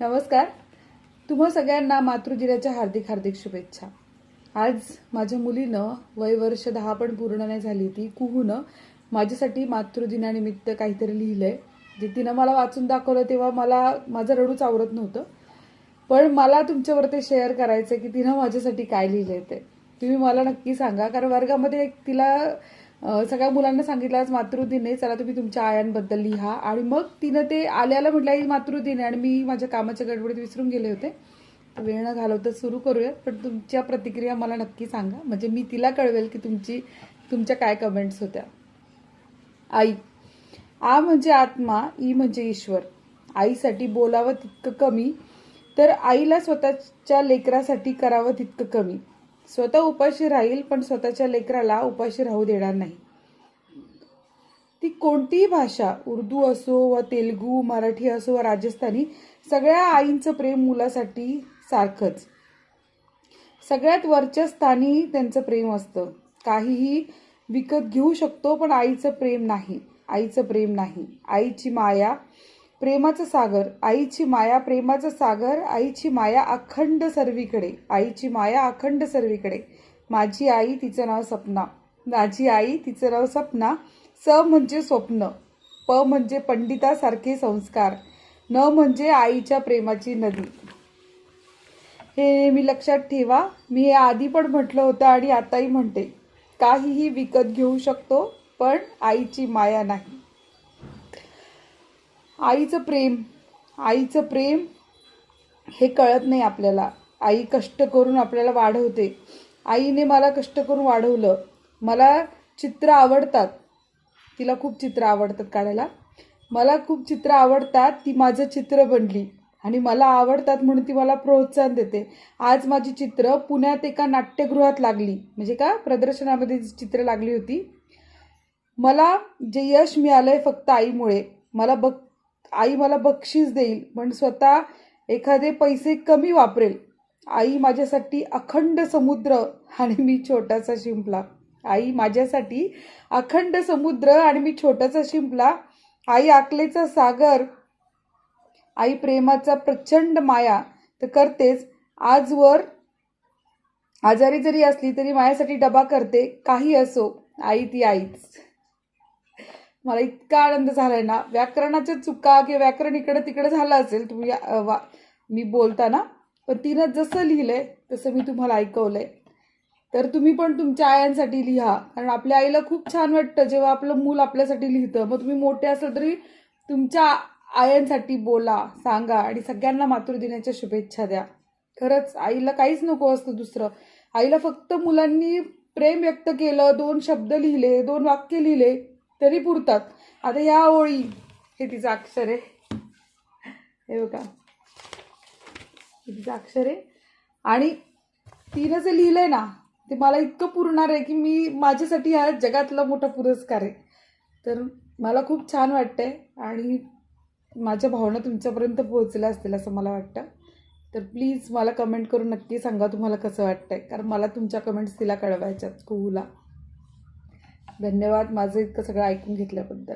नमस्कार. तुम्हा सगळ्यांना मातृदिनाच्या हार्दिक हार्दिक शुभेच्छा. आज माझ्या मुलीनं वय वर्ष दहा पण पूर्ण नाही झाली ती. कुहूनं माझ्यासाठी मातृदिनानिमित्त काहीतरी लिहिलंय. जे तिनं मला वाचून दाखवलं तेव्हा मला माझं रडूच आवरत नव्हतं. पण मला तुमच्यावर ते शेअर करायचं की तिनं माझ्यासाठी काय लिहिलंय ते. तुम्ही मला नक्की सांगा. कारण वर्गामध्ये एक तिला सगळ्या मुलांना सांगितलं आज मातृदिन आहे चला तुम्ही तुमच्या आयांबद्दल लिहा. आणि मग तिनं ते आल्याला म्हटलं ही मातृदिन आहे. आणि मी माझ्या कामाच्या गडबडीत विसरून गेले होते. वेळ न घालवता सुरू करूया पण तुमच्या प्रतिक्रिया मला नक्की सांगा. म्हणजे मी तिला कळवेल की तुमची तुमच्या काय कमेंट्स होत्या. आई आ म्हणजे आत्मा ई म्हणजे ईश्वर. आईसाठी बोलावं तितकं कमी तर आईला स्वतःच्या लेकरासाठी करावं तितकं कमी. स्वतः उपाशी राहील पण स्वतःच्या लेकराला उपाशी राहू देणार नाही. ती कोणतीही भाषा उर्दू असो व तेलगू मराठी असो व राजस्थानी सगळ्या आईंचं प्रेम मुलासाठी सारखंच. सगळ्यात वरच्या स्थानी त्यांचं प्रेम असतं. काहीही विकत घेऊ शकतो पण आईचं प्रेम नाही. आईचं प्रेम नाही. आईची माया प्रेमाचं सागर आईची माया प्रेमाचं सागर आईची माया अखंड सर्वीकडे आईची माया अखंड सर्वीकडे. माझी आई तिचं नाव सपना. माझी आई तिचं नाव सपना. स म्हणजे स्वप्न. प म्हणजे पंडितासारखे संस्कार. न म्हणजे आईच्या प्रेमाची नदी. हे नेहमी लक्षात ठेवा. मी हे आधी पण म्हटलं होतं आणि आताही म्हणते. काहीही विकत घेऊ शकतो पण आईची माया नाही. आईचं प्रेम आईचं प्रेम हे कळत नाही आपल्याला. आई कष्ट करून आपल्याला वाढवते. आईने मला कष्ट करून वाढवलं. मला चित्र आवडतात. तिला खूप चित्र आवडतात काढायला. मला खूप चित्र आवडतात ती माझं चित्र बनली. आणि मला आवडतात म्हणून ती मला प्रोत्साहन देते. आज माझी चित्र पुण्यात एका नाट्यगृहात लागली. म्हणजे का? प्रदर्शनामध्ये चित्र लागली होती. मला जे यश मिळालं आहे फक्त आईमुळे. मला बघ आई मला बक्षीस देईल पण स्वतः एखादे पैसे कमी वापरेल. आई माझ्यासाठी अखंड समुद्र आणि मी छोटासा शिंपला. आई माझ्यासाठी अखंड समुद्र आणि मी छोटासा शिंपला. आई आकलेचा सागर. आई प्रेमाचा प्रचंड माया. तर करतेच. आजवर आजारी जरी असली तरी माझ्यासाठी डबा करते. काही असो. आई ती आईच. मला इतका आनंद झालाय ना. व्याकरणाच्या चुका किंवा व्याकरण इकडं तिकडं झालं असेल तुम्ही वा मी बोलताना पण तिनं जसं लिहिलंय तसं मी तुम्हाला ऐकवलंय. तर तुम्ही पण तुमच्या आयांसाठी लिहा कारण आपल्या आईला खूप छान वाटतं जेव्हा आपलं मूल आपल्यासाठी लिहितं. मग तुम्ही मोठे असाल तरी तुमच्या आयांसाठी बोला सांगा आणि सगळ्यांना मातृदिनाच्या शुभेच्छा द्या. खरंच आईला काहीच नको असतं दुसरं. आईला फक्त मुलांनी प्रेम व्यक्त केलं दोन शब्द लिहिले दोन वाक्य लिहिले तरी पुरतात. आता या ओळी हे तिचं अक्षर आहे. हे बघा. हे तिचं अक्षर आहे. आणि तिनं जे लिहिलंय ना ते मला इतकं पुरणार आहे की मी माझ्यासाठी हा जगातला मोठा पुरस्कार आहे. तर मला खूप छान वाटतंय आणि माझ्या भावना तुमच्यापर्यंत पोहोचल्या असतील असं मला वाटतं. तर प्लीज मला कमेंट करून नक्की सांगा तुम्हाला कसं वाटतंय. कारण मला तुमच्या कमेंट्स तिला कळवायच्यात कुहूला. धन्यवाद माझं इतकं सगळं ऐकून घेतल्याबद्दल.